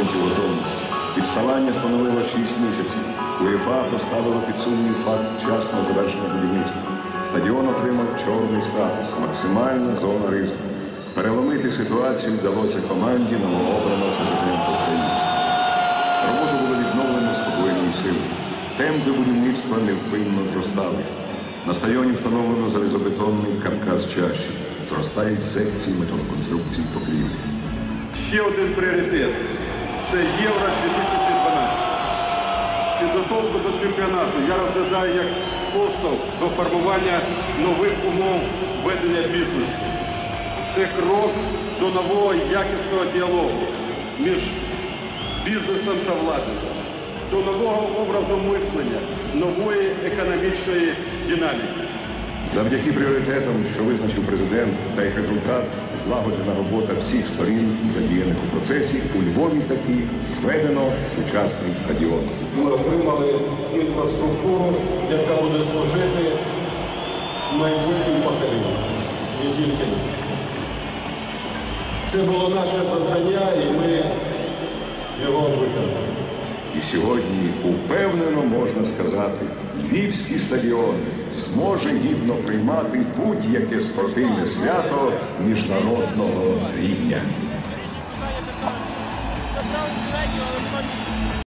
10% готовності. Відставання становило 6 місяців. УЄФА поставило під сумнів факт вчасного завершення будівництва. Стадіон отримав чорний статус, максимальна зона ризику. Переломити ситуацію вдалося команді новообраного президента України. Роботу було відновлено спокійною силою. Темпи будівництва невпинно зростали. На стадіоні встановлено залізобетонний каркас чаші. Зростають секції металоконструкцій покрівлі. Ще один пріоритет це Євро 2012. Підготовку до чемпіонату я розглядаю як поштовх до формування нових умов ведення бізнесу. Це крок до нового якісного діалогу між бізнесом та владою, до нового образу мислення, нової економічної динаміки. Завдяки пріоритетам, що визначив президент, та як результат злагоджена робота всіх сторін, задіяних у процесі, у Львові таки зведено сучасний стадіон. Ми отримали інфраструктуру, яка буде служити майбутнім поколінням, не тільки. Це було наше завдання, і ми. І сьогодні упевнено можна сказати, Львівський стадіон зможе гідно приймати будь-яке спортивне свято міжнародного рівня.